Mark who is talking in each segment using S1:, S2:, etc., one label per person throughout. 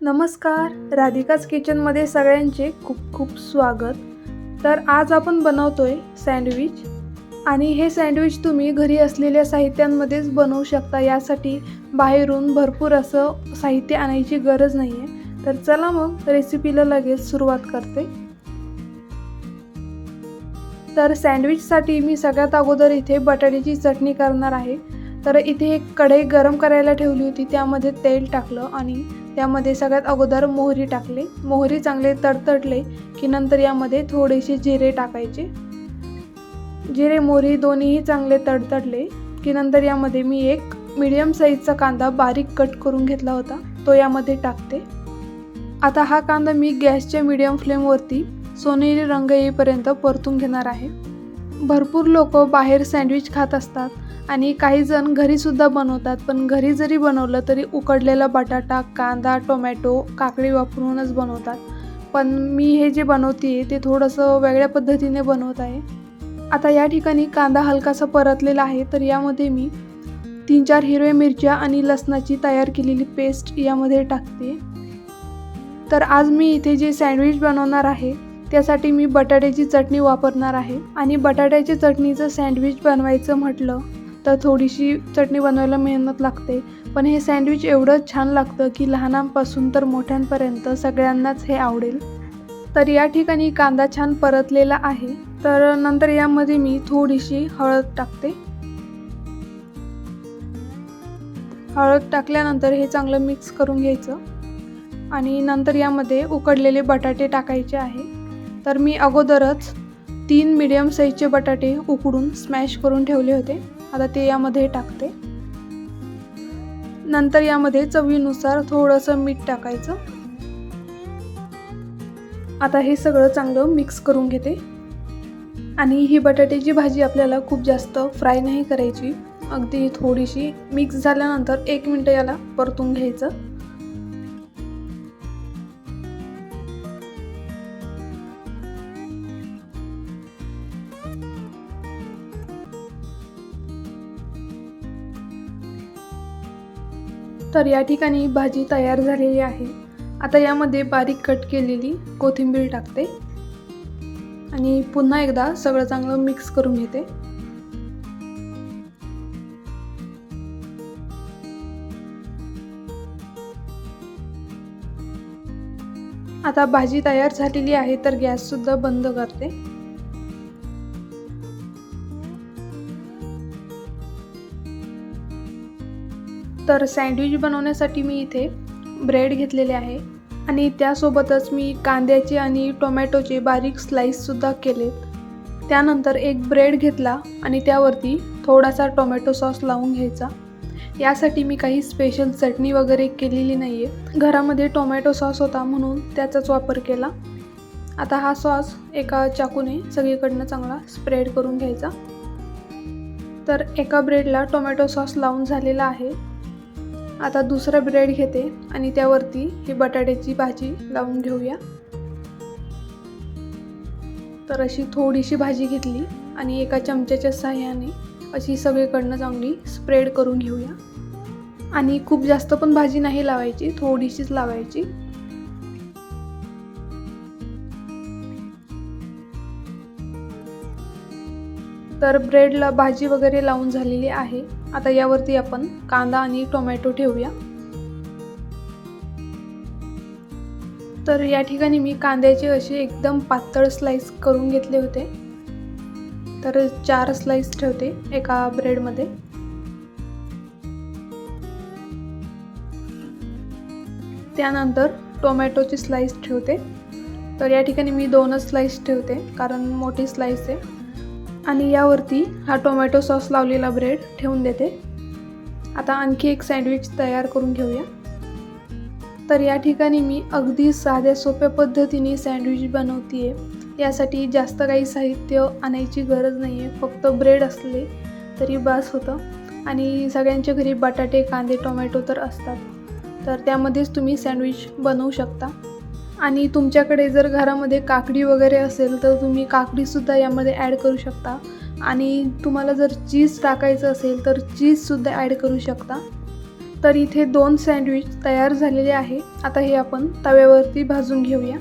S1: नमस्कार राधिकाच किचनमध्ये सगळ्यांचे खूप खूप स्वागत. तर आज आपण बनवतोय सँडविच आणि हे सँडविच तुम्ही घरी असलेल्या साहित्यांमध्येच बनवू शकता. यासाठी बाहेरून भरपूर असं साहित्य आणायची गरज नाही आहे तर चला मग रेसिपीला लगेच सुरुवात करते. तर सँडविचसाठी मी सगळ्यात अगोदर इथे बटाट्याची चटणी करणार आहे. तर इथे एक कढई गरम करायला ठेवली होती त्यामध्ये तेल टाकलं आणि त्यामध्ये सगळ्यात अगोदर मोहरी टाकले. मोहरी चांगले तडतडले की नंतर यामध्ये थोडेसे जिरे टाकायचे. जिरे मोहरी दोन्हीही चांगले तडतडले की नंतर यामध्ये मी एक मीडियम साईजचा कांदा बारीक कट करून घेतला होता तो यामध्ये टाकते. आता हा कांदा मी गॅसच्या मीडियम फ्लेमवरती सोनेरी रंग येईपर्यंत परतून घेणार आहे. भरपूर लोक बाहेर सँडविच खात असतात. आणि काही जण घरीसुद्धा बनवतात पण घरी जरी बनवलं तरी उकडलेला बटाटा कांदा टोमॅटो काकडी वापरूनच बनवतात. पण मी हे जे बनवते ते थोडंसं वेगळ्या पद्धतीने बनवत आहे. आता या ठिकाणी कांदा हलकासा परतलेला आहे तर यामध्ये मी तीन चार हिरव्या मिरच्या आणि लसणाची तयार केलेली पेस्ट यामध्ये टाकते. तर आज मी इथे जे सँडविच बनवणार आहे त्यासाठी मी बटाट्याची चटणी वापरणार आहे. आणि बटाट्याच्या चटणीचं सँडविच बनवायचं म्हटलं तर थोडीशी चटणी बनवायला मेहनत लागते. पण हे सँडविच एवढं छान लागतं की लहानांपासून तर मोठ्यांपर्यंत सगळ्यांनाच हे आवडेल. तर या ठिकाणी कांदा छान परतलेला आहे. तर नंतर यामध्ये मी थोडीशी हळद टाकते. हळद टाकल्यानंतर हे चांगलं मिक्स करून घ्यायचं. आणि नंतर यामध्ये उकडलेले बटाटे टाकायचे आहे. तर मी अगोदरच तीन मिडियम साईजचे बटाटे उकडून स्मॅश करून ठेवले होते. आता ते यामध्ये टाकते. नंतर यामध्ये चवीनुसार थोडंसं मीठ टाकायचं. आता हे सगळं चांगलं मिक्स करून घेते. आणि ही बटाट्याची भाजी आपल्याला खूप जास्त फ्राय नाही करायची. अगदी थोडीशी मिक्स झाल्यानंतर एक मिनटं याला परतून घ्यायचं. तर या ठिकाणी भाजी तयार झालेली आहे. आता यामध्ये बारीक कट केलेली कोथिंबीर टाकते. आणि पुन्हा एकदा सगळं चांगलं मिक्स करून घेते. आता भाजी तयार झालेली आहे तर गॅससुद्धा बंद करते. तर सँडविच बनवण्यासाठी मी इथे ब्रेड घेतलेले आहे. आणि त्यासोबतच मी कांद्याचे आणि टोमॅटोचे बारीक स्लाईससुद्धा केलेत. त्यानंतर एक ब्रेड घेतला आणि त्यावरती थोडासा टोमॅटो सॉस लावून घ्यायचा. यासाठी मी काही स्पेशल चटणी वगैरे केलेली नाही आहे घरामध्ये टोमॅटो सॉस होता म्हणून त्याचाच वापर केला. आता हा सॉस एका चाकूने सगळीकडनं चांगला स्प्रेड करून घ्यायचा. तर एका ब्रेडला टोमॅटो सॉस लावून झालेला आहे. आता दुसरा ब्रेड घेते आणि त्यावरती ही बटाट्याची भाजी लावून घेऊया. तर अशी थोडीशी भाजी घेतली आणि एका चमच्याच्या साह्याने अशी सगळीकडनं चांगली स्प्रेड करून घेऊया. आणि खूप जास्त पण भाजी नाही लावायची थोडीशीच लावायची. तर ब्रेडला भाजी वगैरे लावून झालेली आहे. आता यावरती आपण कांदा आणि टोमॅटो ठेवूया. तर या ठिकाणी मी कांद्याचे असे एकदम पातळ स्लाइस करून घेतले होते. तर चार स्लाइस ठेवते एका ब्रेडमध्ये त्यानंतर टोमॅटोची स्लाइस ठेवते. तर या ठिकाणी मी दोनच स्लाइस ठेवते कारण मोठी स्लाइस आहे. आणि यावरती हा टोमॅटो सॉस लावलेला ब्रेड ठेवून देते. आता आणखी एक सँडविच तयार करून घेऊया. तर या ठिकाणी मी अगदी साध्या सोप्या पद्धतीने सँडविच बनवते आहे यासाठी जास्त काही साहित्य आणायची गरज नाही आहे फक्त ब्रेड असले तरी बास होतं. आणि सगळ्यांच्या घरी बटाटे कांदे टोमॅटो तर असतात. तर त्यामध्येच तुम्ही सँडविच बनवू शकता. आणि तुमच्याकडे जर घरामध्ये काकडी वगैरे असेल तर तुम्ही काकडीसुद्धा यामध्ये ॲड करू शकता. आणि तुम्हाला जर चीज टाकायचं असेल तर चीजसुद्धा ॲड करू शकता. तर इथे दोन सँडविच तयार झालेले आहे. आता हे आपण तव्यावरती भाजून घेऊया.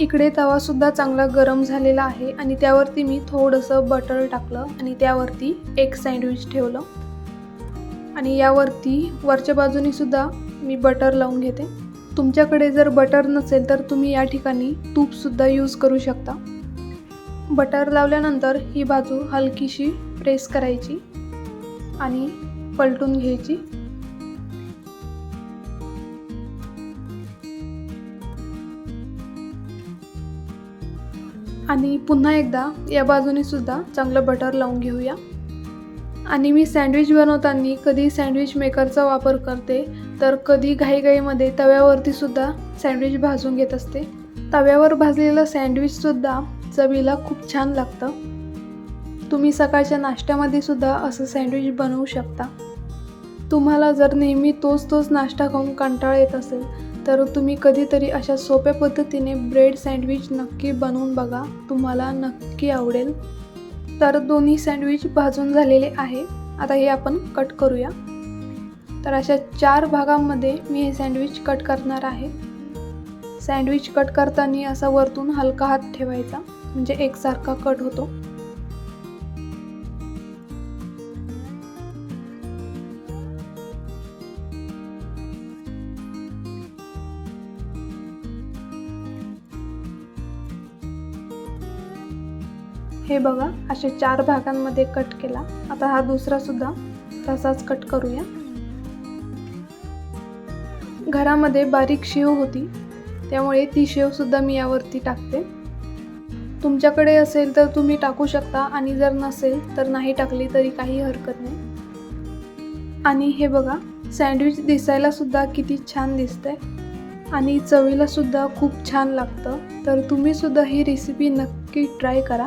S1: इकडे तवासुद्धा चांगला गरम झालेला आहे आणि त्यावरती मी थोडंसं बटर टाकलं आणि त्यावरती एक सँडविच ठेवलं. आणि यावरती वरच्या बाजूनीसुद्धा मी बटर लावून घेते. तुमच्याकडे जर बटर नसेल तर तुम्ही या ठिकाणी तूपसुद्धा यूज करू शकता. बटर लावल्यानंतर ही बाजू हलकीशी प्रेस करायची आणि पलटून घ्यायची. आणि पुन्हा एकदा या बाजूने सुद्धा चांगलं बटर लावून घेऊया. आणि मी सँडविच बनवताना कधी सँडविच मेकरचा वापर करते तर कधी घाईघाईमध्ये तव्यावरती सुद्धा सँडविच भाजून घेत असते. तव्यावर भाजलेलं सँडविचसुद्धा चवीला खूप छान लागतं. तुम्ही सकाळच्या नाश्त्यामध्ये सुद्धा असं सँडविच बनवू शकता. तुम्हाला जर नेहमी तोच तोच नाश्ता खाऊन कंटाळा येत असेल तर तुम्ही कधीतरी अशा सोप्या पद्धतीने ब्रेड सँडविच नक्की बनवून बघा. तुम्हाला नक्की आवडेल. तर दोन्ही सँडविच भाजून झालेले आहे. आता हे आपण कट करूया. तर अशा चार भागांमध्ये मी हे सँडविच कट करणार आहे. सँडविच कट करताना असा वरतून हलका हात ठेवायचा. म्हणजे एकसारखा कट होतो. हे बघा असे चार भागांमध्ये कट केला. आता हा दुसरा सुद्धा तसाच कट करूया. घरामध्ये बारीक शेव होती. त्यामुळे ती शेवसुद्धा मी यावरती टाकते. तुमच्याकडे असेल तर तुम्ही टाकू शकता आणि जर नसेल तर नाही टाकली तरी काही हरकत नाही. आणि हे बघा सँडविच दिसायला सुद्धा किती छान दिसतंय. आणि चवीला सुद्धा खूप छान लागतं. तर तुम्ही सुद्धा ही रेसिपी नक्की ट्राय करा.